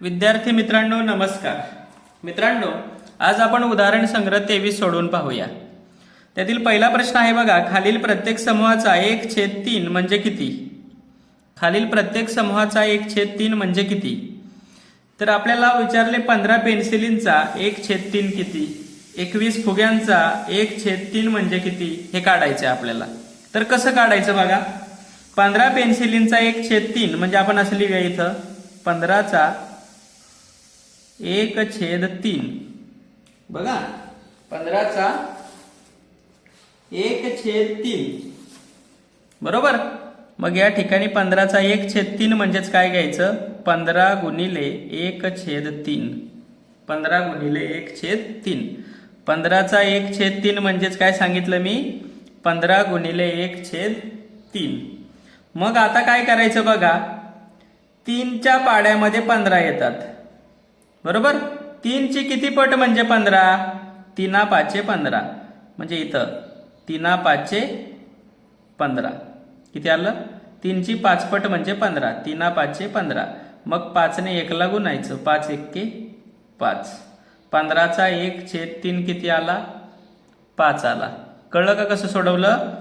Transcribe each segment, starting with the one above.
विद्यार्थी मित्रांनो नमस्कार. मित्रांनो आज आपण उदाहरण संग्रह तेवीस सोडवून पाहूया. त्यातील पहिला प्रश्न आहे बघा खालील प्रत्येक समूहाचा एक छेद तीन म्हणजे किती? खालील प्रत्येक समूहाचा एक छेद तीन म्हणजे किती? तर आपल्याला विचारले पंधरा पेन्सिलींचा एक छेद तीन किती? एकवीस फुग्यांचा एक छेद तीन म्हणजे किती? हे काढायचं आहे आपल्याला. तर कसं काढायचं बघा? पंधरा पेन्सिलींचा एक छेद तीन म्हणजे आपण असं लिहूया इथं. पंधराचा एक छेद तीन. बघा. पंधराचा एक छेद तीन. बरोबर? मग या ठिकाणी पंधराचा एक छेद तीन म्हणजेच काय घ्यायचं? पंधरा गुणिले एक छेद तीन. पंधरा गुणिले एक छेद तीन. पंधराचा एक छेद तीन म्हणजेच काय सांगितलं मी? पंधरा गुणिले एक छेद तीन. मग आता काय करायचं बघा? तीनच्या पाड्यामध्ये पंधरा येतात. बरोबर? तीनची किती पट म्हणजे पंधरा? तिना पाचशे पंधरा. म्हणजे इथं. तिना पाचशे पंधरा. किती आलं? तीनची पाच पट म्हणजे पंधरा. तिना पाचशे पंधरा. मग पाचने एकला गुणायचं. पाच एक्के पाच. पंधराचा एक छेद तीन किती आला? पाच आला. कळलं का कसं सोडवलं?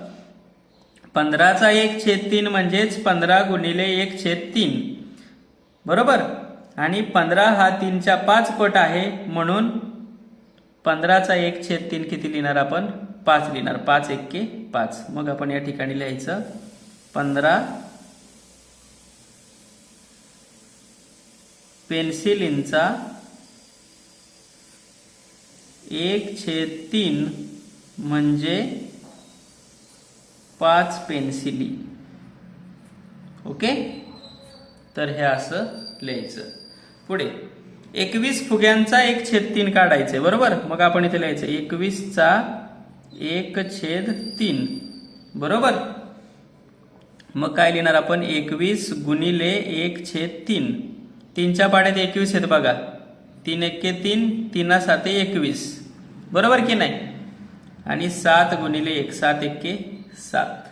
पंधराचा एक छेद तीन म्हणजेच पंधरा गुणिले एक छेद तीन. बरोबर? आणि पंधरा हा तीनच्या पाच पट आहे म्हणून पंधराचा एक छेद तीन किती लिहिणार आपण? पाच लिहिणार. पाच एक्के पाच. मग आपण या ठिकाणी लिहायचं. पंधरा पेन्सिलींचा एक छेद तीन म्हणजे पाच पेन्सिली. ओके? तर हे असं लिहायचं. पुढे. एकवीस फुग्यांचा एक छेद तीन काढायचे बरोबर? मग आपण इथे लिहायचं एकवीसचा एक छेद तीन बरोबर? मग काय लिहिणार आपण? एकवीस गुणिले एक छेद तीन. तीनच्या पाड्यात एकवीस आहेत बघा. तीन एक्के तीन तीना साते एकवीस. बरोबर की नाही? आणि सात गुणिले एक सात एक्के सात.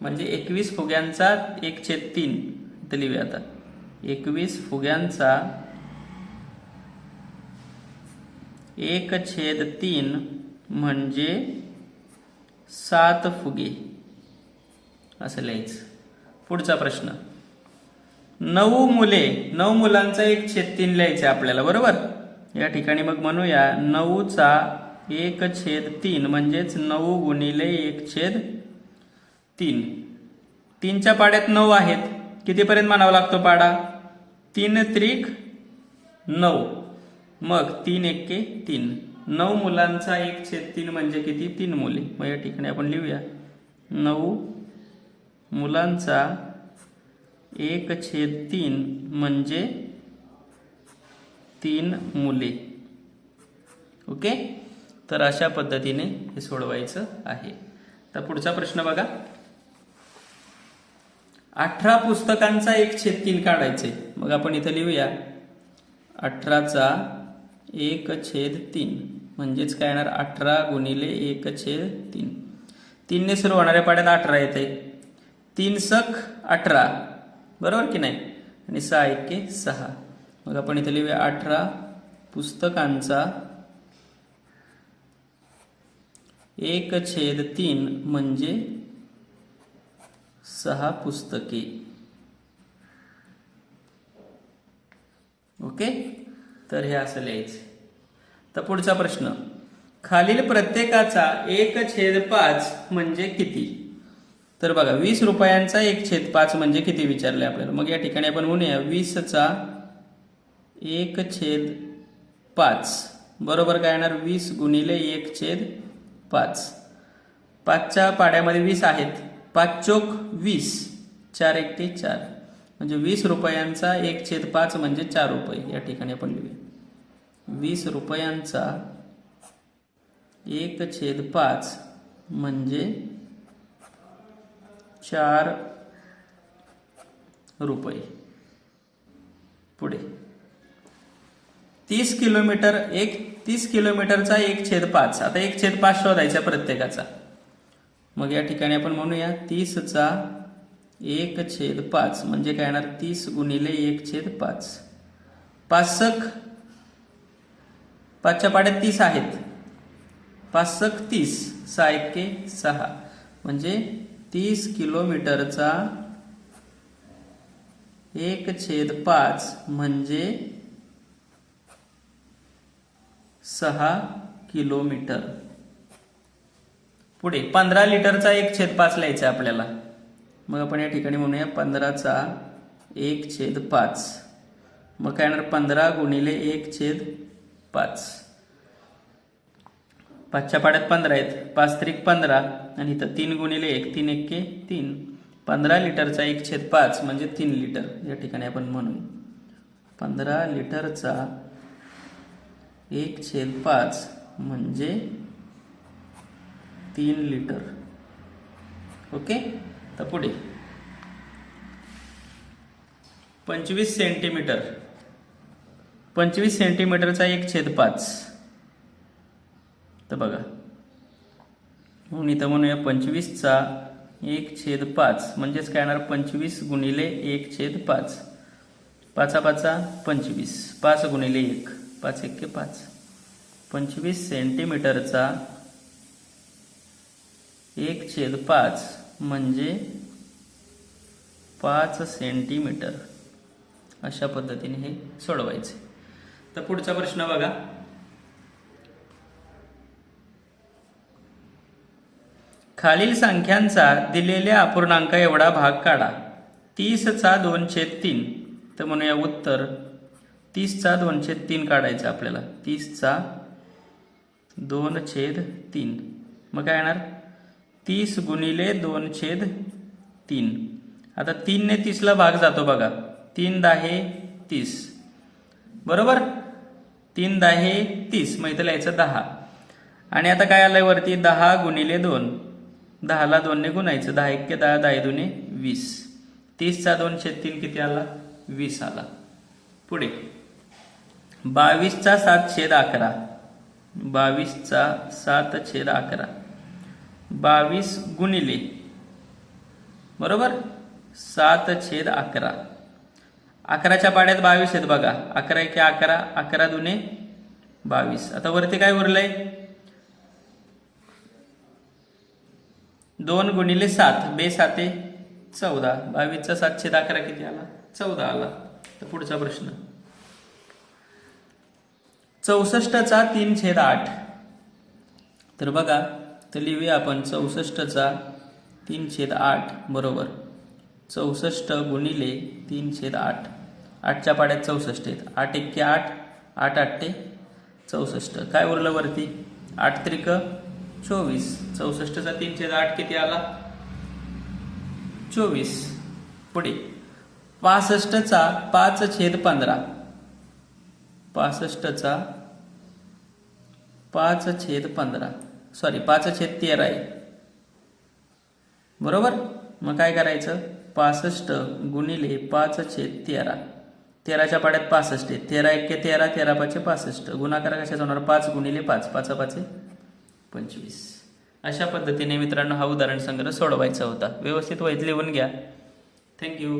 म्हणजे एकवीस फुग्यांचा एक छेद तीन. इथं लिहूया आता. एकवीस फुग्यांचा एक छेद तीन म्हणजे सात फुगे. असं लिहायचं. पुढचा प्रश्न. नऊ मुले नऊ मुलांचा एक छेद तीन लिहायचं आहे आपल्याला बरोबर? या ठिकाणी मग म्हणूया नऊचा एक छेद तीन म्हणजेच नऊ गुणिले एक छेद तीन. तीनच्या पाड्यात नऊ आहेत. कितीपर्यंत म्हणावा लागतो पाडा? तीन त्रिक नऊ. मग तीन एक्के तीन. नऊ मुलांचा एक छेद तीन म्हणजे किती? तीन मुले. मग या ठिकाणी आपण लिहूया. नऊ मुलांचा एक छेद तीन म्हणजे तीन मुले. ओके? तर अशा पद्धतीने हे सोडवायचं आहे. तर पुढचा प्रश्न बघा. अठरा पुस्तकांचा एक छेद तीन काढायचे. मग आपण इथं लिहूया. अठराचा एक छेद तीन. म्हणजेच काय येणार? अठरा गुणिले एक छेद तीन. तीनने सुरू होणाऱ्या पाड्यात अठरा येते तीन सख अठरा. बरोबर की नाही? आणि सहा एके सहा. मग आपण इथे लिहूया. अठरा पुस्तकांचा एक छेद तीन म्हणजे सहा पुस्तके. ओके? तर हे असं लिहायचं. तर पुढचा प्रश्न. खालील प्रत्येकाचा एक छेद पाच म्हणजे किती? तर बघा वीस रुपयांचा एक छेद पाच म्हणजे किती विचारले आपल्याला? मग या ठिकाणी आपण म्हणूया वीसचा एक छेद पाच बरोबर काय येणार? वीस गुणिले एक छेद पाच पाचच्या पाड्यामध्ये वीस आहेत. पाच चोक वीस चार एक ते चार. म्हणजे वीस रुपयांचा एक छेद पाच म्हणजे चार रुपये. या ठिकाणी आपण लिहूया. वीस रुपयांचा एक छेद पाच म्हणजे चार रुपये. पुढे. तीस किलोमीटर एक तीस किलोमीटरचा एक छेद पाच. आता एक छेद पाच शोधायचा प्रत्येकाचा. मग या ठिकाणी आपण म्हणूया तीसचा एक छेद पाच. म्हणजे काय येणार? तीस गुणिले एक छेद पाच. पाचक पाचच्या पाड्यात तीस आहेत. पाचक तीस. सहा एके सहा. म्हणजे तीस किलोमीटरचा एक छेद पाच म्हणजे सहा किलोमीटर. पुढे पंधरा लिटरचा एक छेद पाच लिहायचा आहे आपल्याला. मग आपण या ठिकाणी म्हणूया पंधराचा एक छेद पाच. मग काय येणार? पंधरा गुणिले एक छेद पाच. पाचच्या पाड्यात पंधरा आहेत. पाच त्रिक पंधरा आणि इथं तीन गुणिले एक तीन एक्के तीन. पंधरा लिटरचा एक छेद पाच म्हणजे तीन लिटर. या ठिकाणी आपण म्हणू पंधरा लिटरचा एक छेद पाच म्हणजे तीन लिटर ओके तर पुढे. पंचवीस सेंटीमीटर पंचवीस सेंटीमीटरचा एक छेद पाच. तर बघा. म्हणून इथं म्हणूया पंचवीसचा एक छेद पाच. म्हणजेच काय येणार? पंचवीस गुणिले एक छेद पाच. पाचा पाचा पंचवीस. पाच गुणिले एक. पाच एक्के पाच. पंचवीस सेंटीमीटरचा एक छेद पाच म्हणजे पाच सेंटीमीटर. अशा पद्धतीने हे सोडवायचे. तर पुढचा प्रश्न बघा. खालील संख्यांचा दिलेल्या अपूर्णांक एवढा भाग काढा. तीसचा दोन छेद तीन. तर म्हणूया उत्तर तीसचा दोन छेद तीन काढायचा आपल्याला. तीसचा दोन छेद तीन. मग काय येणार? तीस गुणिले दोन छेद तीन. आता तीनने तीसला भाग जातो बघा. तीन दाहे तीस. बरोबर? तीन दाहे तीस. मग इथं लिहायचं दहा. आणि आता काय आलंय वरती? दहा गुणिले दोन. दहाला दोनने गुणायचं. दहा एक्के दहा दहा दुने वीस. तीसचा दोन छेद तीन किती आला? वीस आला. पुढे. बावीसचा सात छेद अकरा. बावीसचा सात छेद अकरा. बावीस गुणिले. बरोबर? सात छेद अकरा. अकराच्या पाड्यात बावीस आहेत बघा. अकरा एक अकरा अकरा दुने बावीस. आता वरती काय उरलंय? दोन गुणिले सात. बे साते चौदा. बावीसचा सात छेद अकरा किती आला? चौदा आला. तर पुढचा प्रश्न. चौसष्टचा तीन छेद आठ. तर बघा तर लिहूया आपण चौसष्टचा तीन छेद आठ बरोबर. चौसष्ट गुणिले तीन छेद आठ. आठच्या पाड्यात चौसष्ट आहेत. आठ एक्के आठ आठ आठटे चौसष्ट. काय उरलं वरती? आठ त्रिक चोवीस. चौसष्टचा तीन छेद आठ किती आला? चोवीस. पुढे. पासष्टचा पाच छेद पंधरा. पासष्टचा पाच छेद पंधरा. सॉरी पाच छेद तेरा आहे बरोबर? मग काय करायचं? पासष्ट गुणिले पाच छेद तेरा. तेराच्या पाड्यात पासष्ट आहे तेरा एक्के तेरा. तेरा पाचशे पासष्ट. गुणाकार कशाचा होणार? पाच गुणिले पाच. पाच पाचे पंचवीस. अशा पद्धतीने मित्रांनो हा उदाहरण संग्रह सोडवायचा होता. व्यवस्थित वैध लिहून घ्या. थँक्यू